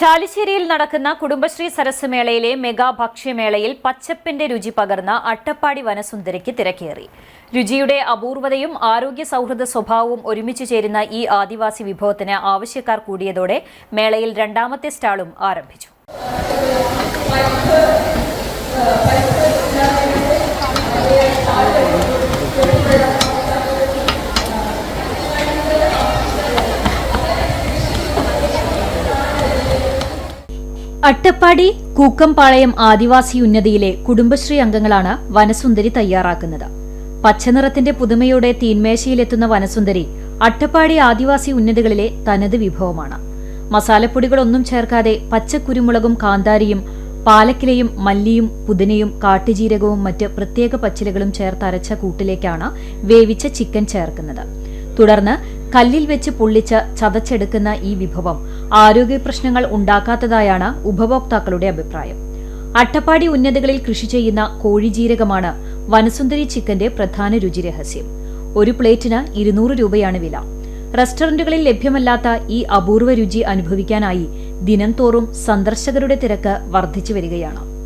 ചാലിശ്ശേരിയിൽ നടക്കുന്ന കുടുംബശ്രീ സരസ് മേളയിലെ മെഗാ ഭക്ഷ്യമേളയിൽ പച്ചപ്പിന്റെ രുചി പകർന്ന അട്ടപ്പാടി വനസുന്ദരിക്ക് തിരക്കേറി. രുചിയുടെ അപൂർവതയും ആരോഗ്യ സൗഹൃദ സ്വഭാവവും ഒരുമിച്ചു ചേരുന്ന ഈ ആദിവാസി വിഭവത്തിന് ആവശ്യക്കാർ കൂടിയതോടെ മേളയിൽ രണ്ടാമത്തെ സ്റ്റാളും ആരംഭിച്ചു. അട്ടപ്പാടി കൂക്കംപാളയം ആദിവാസി ഉന്നതിയിലെ കുടുംബശ്രീ അംഗങ്ങളാണ് വനസുന്ദരി തയ്യാറാക്കുന്നത്. പച്ചനിറത്തിന്റെ പുതുമയോടെ തീന്മേശയിലെത്തുന്ന വനസുന്ദരി അട്ടപ്പാടി ആദിവാസി ഉന്നതികളിലെ തനത് വിഭവമാണ്. മസാലപ്പൊടികളൊന്നും ചേർക്കാതെ പച്ചക്കുരുമുളകും കാന്താരിയും പാലക്കിലയും മല്ലിയും പുതിനയും കാട്ടുജീരകവും മറ്റ് പ്രത്യേക പച്ചിലകളും ചേർത്തരച്ച കൂട്ടിലേക്കാണ് വേവിച്ച ചിക്കൻ ചേർക്കുന്നത്. തുടർന്ന് കല്ലിൽ വെച്ച് പൊള്ളിച്ച് ചതച്ചെടുക്കുന്ന ഈ വിഭവം ആരോഗ്യ പ്രശ്നങ്ങൾ ഉണ്ടാക്കാത്തതായാണ് ഉപഭോക്താക്കളുടെ അഭിപ്രായം. അട്ടപ്പാടി ഉന്നതകളിൽ കൃഷി ചെയ്യുന്ന കോഴിജീരകമാണ് വനസുന്ദരി ചിക്കന്റെ പ്രധാന രുചി രഹസ്യം ഒരു പ്ലേറ്റിന് ഇരുന്നൂറ് രൂപയാണ് വില. റെസ്റ്റോറന്റുകളിൽ ലഭ്യമല്ലാത്ത ഈ അപൂർവ രുചി അനുഭവിക്കാനായി ദിനംതോറും സന്ദർശകരുടെ തിരക്ക് വർദ്ധിച്ചു വരികയാണ്.